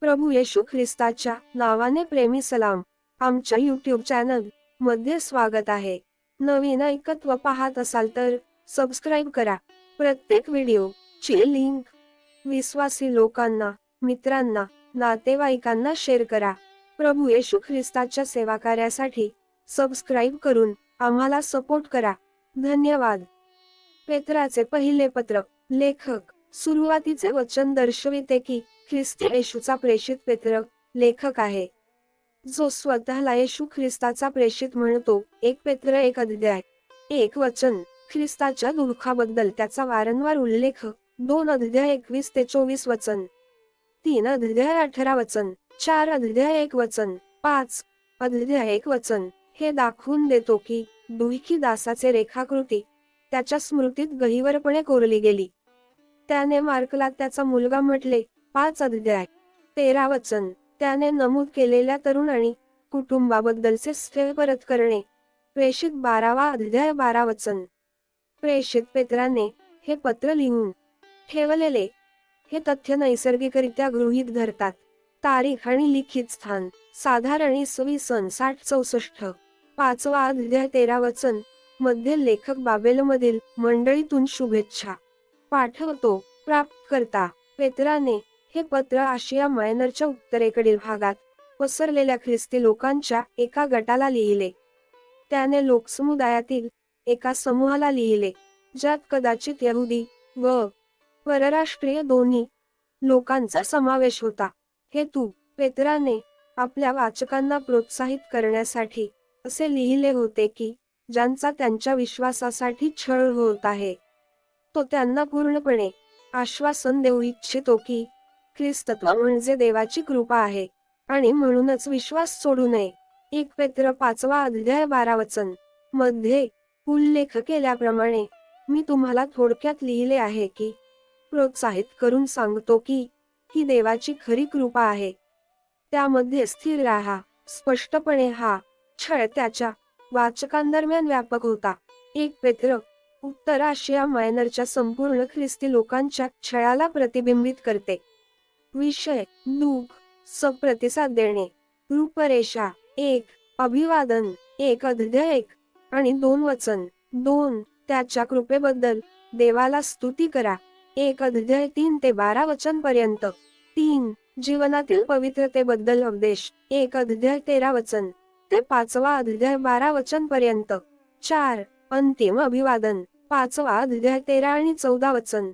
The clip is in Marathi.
प्रभू येशू ख्रिस्ताच्या नावाने प्रेमी सलाम आमच्या यूट्यूब चॅनलमध्ये स्वागत आहे. नवीन ऐकत्व पाहत असाल तर सबस्क्राईब करा. प्रत्येक व्हिडिओ ची लिंक विश्वासी लोकांना मित्रांना नातेवाईकांना शेअर करा. प्रभू येशू ख्रिस्ताच्या सेवा कार्यासाठी सबस्क्राईब करून आम्हाला सपोर्ट करा. धन्यवाद. पेत्राचे पहिले पत्र लेखक सुरुवातीचे वचन दर्शविते की ख्रिस्त येशूचा प्रेषित पेत्र लेखक आहे. जो स्वतःला येशू ख्रिस्ताचा प्रेषित म्हणतो एक पेत्र एक अध्याय. एक वचन ख्रिस्ताच्या दुःखाबद्दल त्याचा वारंवार उल्लेख दोन अध्याय एकवीस ते चोवीस वचन. तीन अध्याय अठरा वचन चार अध्याय एक वचन पाच अध्याय एक वचन हे दाखवून देतो की दुःखी दासाचे रेखाकृती त्याच्या स्मृतीत गहिवरपणे कोरली गेली. त्याने मार्कला त्याचा मुलगा म्हटले पाच अध्याय तेरा वचन. त्याने नमूद केलेल्या तरुण आणि कुटुंबाबद्दलचे स्थळ परत करणे. प्रेषित बारावा अध्याय बारा वचन. प्रेषित पेत्राने हे पत्र लिहून ठेवलेले. हे तथ्य नैसर्गिकरित्या गृहीत धरतात. तारीख आणि लिखित स्थान. साधारण इसवी सन साठ चौसष्ट. पाचवा अध्याय तेरा वचन. मध्ये लेखक बाबेलमधील मंडळीतून शुभेच्छा. पाठवतो. प्राप्त करता पेत्राने हे पत्र आशिया मायनरच्या उत्तरेकडील भागात पसरलेल्या ख्रिस्ती लोकांच्या एका गटाला लिहिले. त्याने लोकसमुदायातील एका समूहाला लिहिले ज्यात कदाचित यहुदी व परराष्ट्रीय दोन्ही लोकांचा समावेश होता. हे तू पेत्राने आपल्या वाचकांना प्रोत्साहित करण्यासाठी असे लिहिले होते की ज्यांचा त्यांच्या विश्वासासाठी छळ होत आहे. तो त्यांना पूर्णपणे आश्वासन देऊ इच्छितो की ख्रिस्तत्व म्हणजे देवाची कृपा आहे. आणि म्हणूनच विश्वास सोडू नये. एक पेत्र पाचवा अध्याय बारा वचन. मध्ये उल्लेख केल्याप्रमाणे मी तुम्हाला थोडक्यात लिहिले आहे की प्रोत्साहित करून सांगतो की ही देवाची खरी कृपा आहे. त्यामध्ये स्थिर राहा. स्पष्टपणे हा छळ त्याच्या वाचकांदरम्यान व्यापक होता. एक पेत्र उत्तर आशिया मायनरच्या संपूर्ण ख्रिस्ती लोकांच्या छळाला प्रतिबिंबित करते. विषय दुःख सप्रतिसाद देणे रूपरेषा एक अभिवादन एक अध्याय एक आणि दोन वचन दोन त्याच्या कृपेबद्दल देवाला स्तुती करा. एक अध्याय तीन ते बारा वचन पर्यंत तीन जीवनातील पवित्रतेबद्दल उपदेश. एक अध्याय तेरा वचन ते पाचवा अध्याय बारा वचन पर्यंत चार अंतिम अभिवादन. पाचवा अध्याय तेरा आणि चौदा वचन.